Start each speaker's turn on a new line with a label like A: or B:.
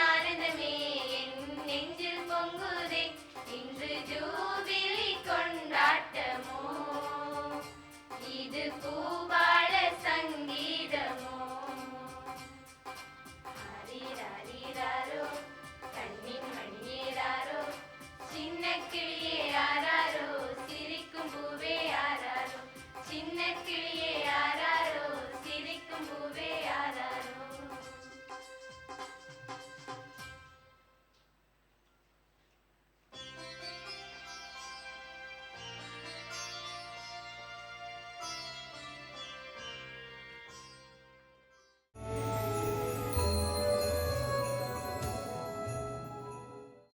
A: ஆனந்தமே நெஞ்சில் பொங்குதே. இன்று ஜூபிலி கொண்டாட்டமோ. இது போ